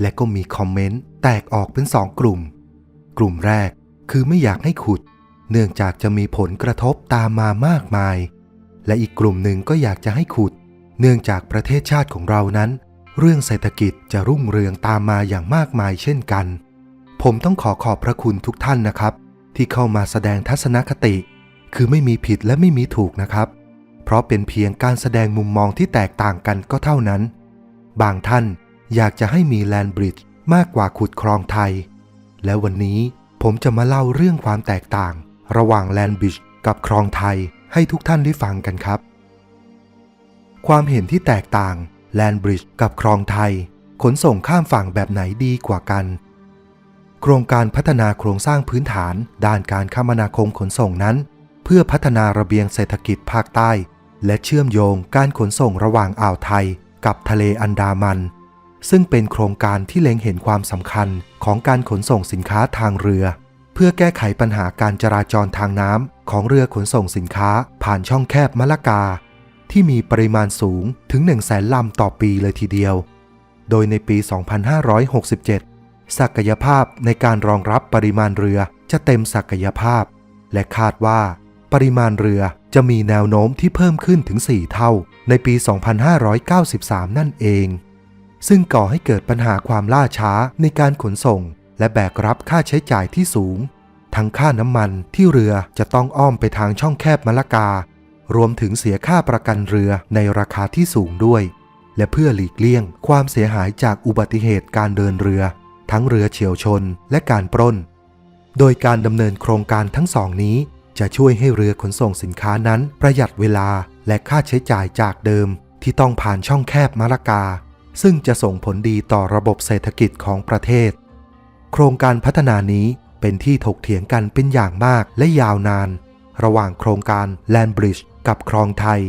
และก็มีคอมเมนต์แตกออกเป็นสองกลุ่ม กลุ่มแรกคือไม่อยากให้ขุด เนื่องจากจะมีผลกระทบตามมามากมาย และอีกกลุ่มหนึ่งก็อยากจะให้ขุด เนื่องจากประเทศชาติของเรานั้น เรื่องเศรษฐกิจจะรุ่งเรืองตามมาอย่างมากมายเช่นกัน ผมต้องขอขอบพระคุณทุกท่านนะครับ ที่เข้ามาแสดงทัศนคติ คือไม่มีผิดและไม่มีถูกนะครับ เพราะเป็นเพียงการแสดงมุมมองที่แตกต่างกันก็เท่านั้น บางท่าน อยากจะให้มีแลนบริดจ์มากกว่าขุดคลองไทย และวันนี้ผมจะมาเล่าเรื่องความแตกต่าง ระหว่างแลนบริดจ์กับคลองไทยให้ทุกท่านได้ฟังกันครับ ความเห็นที่แตกต่างแลนบริดจ์กับคลองไทย ขนส่งข้ามฝั่งแบบไหนดีกว่ากัน โครงการพัฒนาโครงสร้างพื้นฐาน ด้านการคมนาคมขนส่งนั้น เพื่อพัฒนาระเบียงเศรษฐกิจภาคใต้ และเชื่อมโยงการขนส่งระหว่างอ่าวไทย กับทะเลอันดามัน ซึ่งเป็นโครงการที่เล็งเห็นความสำคัญของการขนส่งสินค้าทางเรือ เพื่อแก้ไขปัญหาการจราจรทางน้ำของเรือขนส่งสินค้าผ่านช่องแคบมะละกา ที่มีปริมาณสูงถึง 1 0 0 0 0แสนลำต่อปีเลยทีเดียว โดยในปี 2567 ศักยภาพในการรองรับปริมาณเรือจะเต็มศักยภาพ และคาดว่า ปริมาณเรือจะมีแนวโน้มที่เพิ่มขึ้นถึง 4 เท่า ในปี 2593 นั่นเอง ซึ่งก่อให้เกิดปัญหาความล่าช้าในการขนส่ง และแบกรับค่าใช้จ่ายที่สูง ทั้งค่าน้ำมันที่เรือจะต้องอ้อมไปทางช่องแคบมะละกา รวมถึงเสียค่าประกันเรือในราคาที่สูงด้วย และเพื่อหลีกเลี่ยงความเสียหายจากอุบัติเหตุการเดินเรือ ทั้งเรือเฉียวชนและการปล้น โดยการดำเนินโครงการทั้งสองนี้ จะช่วยให้เรือขนส่งสินค้านั้นประหยัดเวลาและค่าใช้จ่ายจากเดิม ที่ต้องผ่านช่องแคบมะละกา ซึ่งจะส่งผลดีต่อระบบเศรษฐกิจของประเทศ โครงการพัฒนานี้เป็นที่ถกเถียงกันเป็นอย่างมากและยาวนาน ระหว่างโครงการแลนบริดจ์กับคลองไทย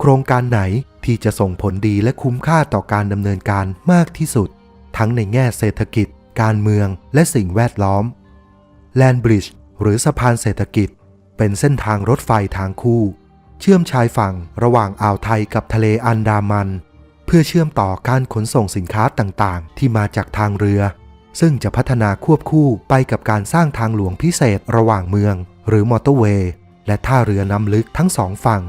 โครงการไหนที่จะส่งผลดีและคุ้มค่าต่อการดำเนินการมากที่สุด ทั้งในแง่เศรษฐกิจ การเมือง และสิ่งแวดล้อมแลนบริดจ์หรือสะพานเศรษฐกิจ เป็นเส้นทางรถไฟทางคู่ เชื่อมชายฝั่งระหว่างอ่าวไทยกับทะเลอันดามัน พื่อเชื่อมต่อการขนส่งสินค้าต่างๆ ที่มาจากทางเรือ ซึ่งจะพัฒนาควบคู่ไปกับการสร้างทางหลวงพิเศษระหว่างเมือง หรือมอเตอร์เวย์ และท่าเรือน้ำลึกทั้งสองฝั่ง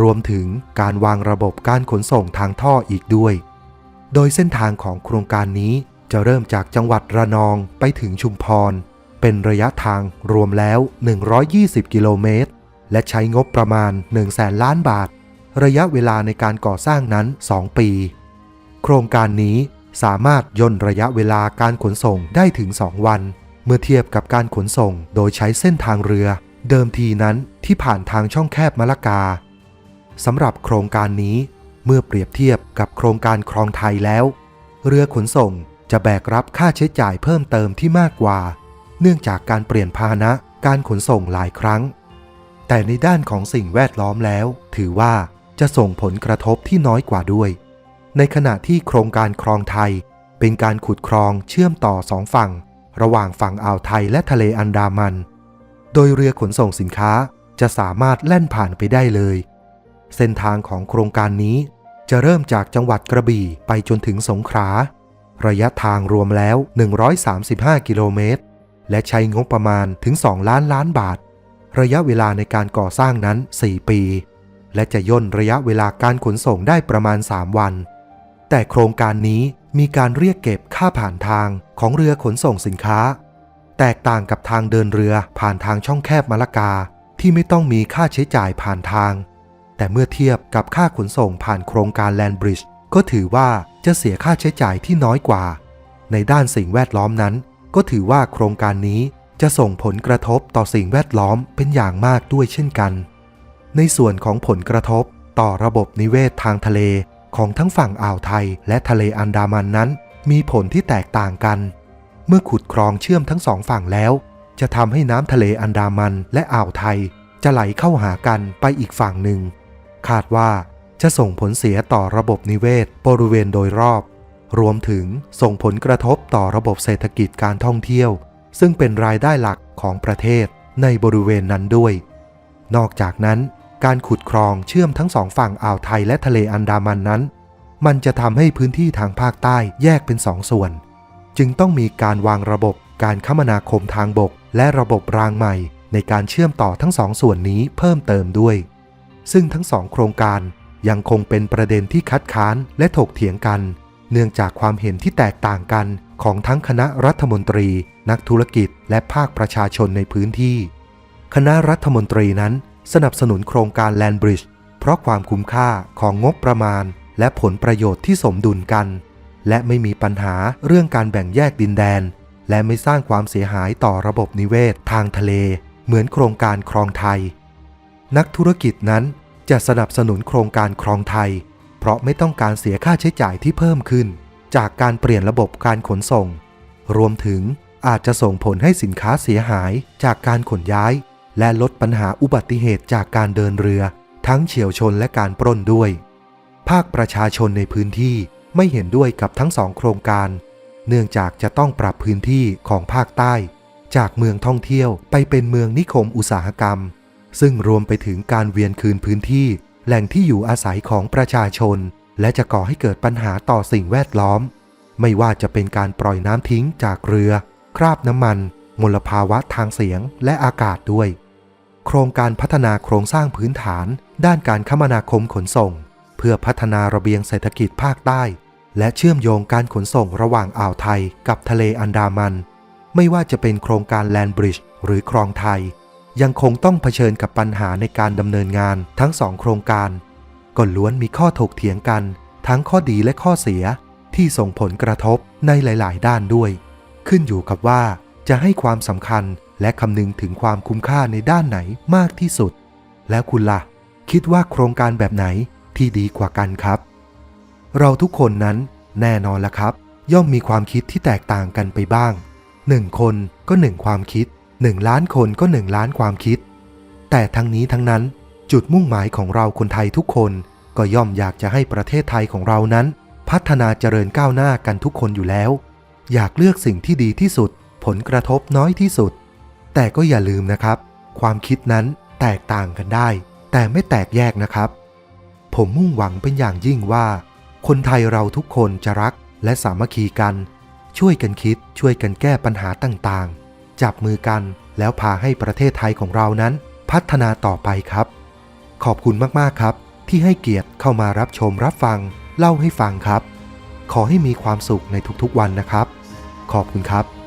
รวมถึงการวางระบบการขนส่งทางท่ออีกด้วย โดยเส้นทางของโครงการนี้จะเริ่มจากจังหวัดระนองไปถึงชุมพร เป็นระยะทางรวมแล้ว 120 กิโลเมตร และใช้งบประมาณ 1 0 0 0 0แสนล้านบาท ระยะเวลาในการก่อสร้างนั้น 2 ปี โครงการนี้สามารถย่นระยะเวลาการขนส่งได้ถึง 2 วัน เมื่อเทียบกับการขนส่งโดยใช้เส้นทางเรือ เดิมทีนั้นที่ผ่านทางช่องแคบมะละกาสำหรับโครงการนี้เมื่อเปรียบเทียบกับโครงการคลองไทยแล้ว เรือขนส่งจะแบกรับค่าใช้จ่ายเพิ่มเติมที่มากกว่า เนื่องจากการเปลี่ยนพาหนะการขนส่งหลายครั้ง แต่ในด้านของสิ่งแวดล้อมแล้ว ถือว่า จะส่งผลกระทบที่น้อยกว่าด้วย ในขณะที่โครงการคลองไทย เป็นการขุดคลองเชื่อมต่อสองฝั่ง ระหว่างฝั่งอ่าวไทยและทะเลอันดามัน โดยเรือขนส่งสินค้าจะสามารถแล่นผ่านไปได้เลย เส้นทางของโครงการนี้ จะเริ่มจากจังหวัดกระบี่ไปจนถึงสงขลา ระยะทางรวมแล้ว 135 กิโลเมตร และใช้งบประมาณถึง 2 ล้านล้านบาท ระยะเวลาในการก่อสร้างนั้น 4 ปี และจะย่นระยะเวลาการขนส่งได้ประมาณ 3 วัน แต่โครงการนี้มีการเรียกเก็บค่าผ่านทางของเรือขนส่งสินค้า แตกต่างกับทางเดินเรือผ่านทางช่องแคบมะละกาที่ไม่ต้องมีค่าใช้จ่ายผ่านทาง แต่เมื่อเทียบกับค่าขนส่งผ่านโครงการแลนบริดจ์ก็ถือว่าจะเสียค่าใช้จ่ายที่น้อยกว่า ในด้านสิ่งแวดล้อมนั้น ก็ถือว่าโครงการนี้จะส่งผลกระทบต่อสิ่งแวดล้อมเป็นอย่างมากด้วยเช่นกัน ในส่วนของผลกระทบ ต่อระบบนิเวศทางทะเลของทั้งฝั่งอ่าวไทยและทะเลอันดามันนั้น มีผลที่แตกต่างกัน เมื่อขุดคลองเชื่อมทั้งสองฝั่งแล้ว จะทำให้น้ำทะเลอันดามันและอ่าวไทย จะไหลเข้าหากันไปอีกฝั่งหนึ่ง คาดว่าจะส่งผลเสียต่อระบบนิเวศบริเวณโดยรอบ รวมถึงส่งผลกระทบต่อระบบเศรษฐกิจการท่องเที่ยว ซึ่งเป็นรายได้หลักของประเทศในบริเวณนั้นด้วย นอกจากนั้น การขุดคลองเชื่อมทั้งสองฝั่งอ่าวไทยและทะเลอันดามันนั้น มันจะทำให้พื้นที่ทางภาคใต้แยกเป็นสองส่วน จึงต้องมีการวางระบบการคมนาคมทางบก และระบบรางใหม่ ในการเชื่อมต่อทั้งสองส่วนนี้เพิ่มเติมด้วย ซึ่งทั้งสองโครงการยังคงเป็นประเด็นที่คัดค้านและถกเถียงกัน เนื่องจากความเห็นที่แตกต่างกันของทั้งคณะรัฐมนตรี นักธุรกิจ และภาคประชาชนในพื้นที่ คณะรัฐมนตรีนั้น สนับสนุนโครงการแลนบริดจ์เพราะความคุ้มค่าของงบประมาณ และผลประโยชน์ที่สมดุลกัน และไม่มีปัญหาเรื่องการแบ่งแยกดินแดน และไม่สร้างความเสียหายต่อระบบนิเวศทางทะเล เหมือนโครงการครองไทย นักธุรกิจนั้นจะสนับสนุนโครงการครองไทย เพราะไม่ต้องการเสียค่าใช้จ่ายที่เพิ่มขึ้น จากการเปลี่ยนระบบการขนส่ง รวมถึงอาจจะส่งผลให้สินค้าเสียหายจากการขนย้าย และลดปัญหาอุบัติเหตุจากการเดินเรือ ทั้งเฉียวชนและการปล้นด้วย ภาคประชาชนในพื้นที่ไม่เห็นด้วยกับทั้งสองโครงการ เนื่องจากจะต้องปรับพื้นที่ของภาคใต้ จากเมืองท่องเที่ยวไปเป็นเมืองนิคมอุตสาหกรรม ซึ่งรวมไปถึงการเวียนคืนพื้นที่ แหล่งที่อยู่อาศัยของประชาชน และจะก่อให้เกิดปัญหาต่อสิ่งแวดล้อม ไม่ว่าจะเป็นการปล่อยน้ำทิ้งจากเรือ คราบน้ำมัน มลภาวะทางเสียงและอากาศด้วย โครงการพัฒนาโครงสร้างพื้นฐาน ด้านการคมนาคมขนส่ง เพื่อพัฒนาระเบียงเศรษฐกิจภาคใต้ และเชื่อมโยงการขนส่งระหว่างอ่าวไทยกับทะเลอันดามัน ไม่ว่าจะเป็นโครงการแลนบริดจ์หรือคลองไทย ยังคงต้องเผชิญกับปัญหาในการดำเนินงานทั้งสองโครงการก็ล้วนมีข้อถกเถียงกัน ทั้งข้อดีและข้อเสียที่ส่งผลกระทบในหลาย ๆ ด้านด้วย ขึ้นอยู่กับว่าจะให้ความสำคัญ และคำนึงถึงความคุ้มค่าในด้านไหนมากที่สุด แล้วคุณละ่ะ คิดว่าโครงการแบบไหนที่ดีกว่ากันครับ เราทุกคนนั้นแน่นอนละครับ ย่อมมีความคิดที่แตกต่างกันไปบ้างหนึ่งคนก็หนึ่งความคิดหนึ่งล้านคนก็หนึ่งล้านความคิด แต่ทั้งนี้ทั้งนั้น จุดมุ่งหมายของเราคนไทยทุกคนก็ย่อมอยากจะให้ประเทศไทยของเรานั้น พัฒนาเจริญก้าวหน้ากันทุกคนอยู่แล้ว อยากเลือกสิ่งที่ดีที่สุด ผลกระทบน้อยที่สุด แต่ก็อย่าลืมนะครับ ความคิดนั้นแตกต่างกันได้ แต่ไม่แตกแยกนะครับ ผมมุ่งหวังเป็นอย่างยิ่งว่า คนไทยเราทุกคนจะรักและสามัคคีกัน ช่วยกันคิดช่วยกันแก้ปัญหาต่างๆ จับมือกันแล้วพาให้ประเทศไทยของเรานั้น พัฒนาต่อไปครับ ขอบคุณมากๆครับ ที่ให้เกียรติเข้ามารับชมรับฟัง เล่าให้ฟังครับ ขอให้มีความสุขในทุกๆวันนะครับ ขอบคุณครับ